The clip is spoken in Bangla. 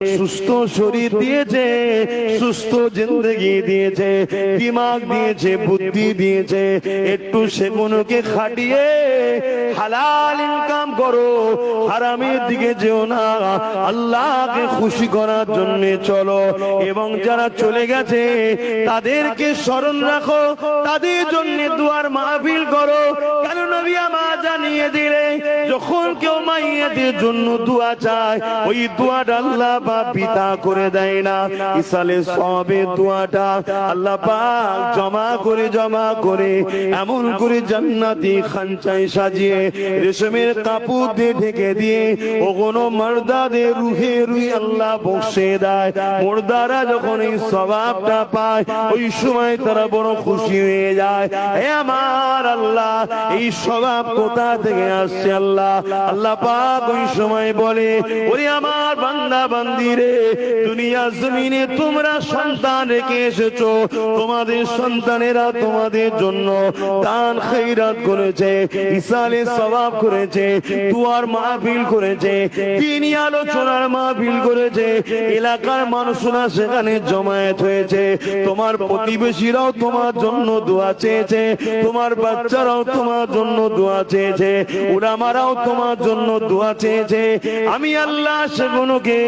সুস্থ শরীর দিয়েছে, সুস্থ জিন্দগি দিয়েছে, দিমাগ দিয়েছে, বুদ্ধি দিয়েছে, একটু সেগুলোকে খাটিয়ে হালাল ইনকাম করো, হারামের দিকে যেও না, আল্লাহকে খুশি করার জন্য চলো। এবং যারা চলে গেছে, তাদেরকে স্মরণ রাখো, তাদের জন্য দুয়ার মাহফিল করো। কেন নবী আমার জানিয়ে দিলে যখন কেউ মাইয়াদের জন্য দোয়া চায়, ওই দোয়াটা আল্লাহ বা পিতা করে দেয় না। ইসালে সবে দোয়াটা আল্লাহ পাক জমা করে জমা করে, এমন করে জান্নাতি খানচাই সাজিয়ে, রেশমের কাপড় দিয়ে ঢেকে দিয়ে ও কোনো মর্দাদের রুহে রুই আল্লাহ বসে দেয়। মুর্দারা যখন এই স্বভাবটা পায়, ওই সময় তারা বড় খুশি হয়ে যায়। হে আমার আল্লাহ, এই স্বভাব কোথা থেকে আসছে আল্লাহ? আল্লাহ আল্লাহ পাক ওই সময় বলে, ওরে আমার বান্দা, বান্দি রে দুনিয়া জমিনে তোমরা সন্তান রেখে এসেছ। তোমাদের সন্তানেরা তোমাদের জন্য দান, খৈরাত করেছে ইসালে সবাব করেছে, দুয়ার মাহফিল করেছে তিনি আলোচনার মাহফিল করেছে, এলাকার মানুষরা সেখানে জমায়েত হয়েছে। তোমার প্রতিবেশীরাও তোমার জন্য দোয়া চেয়েছে, তোমার বাচ্চারাও তোমার জন্য দোয়া চেয়েছে। ওরামারাও তোমার জন্য দোয়া চেয়েছে। আমি আল্লাহ সেগুলোকে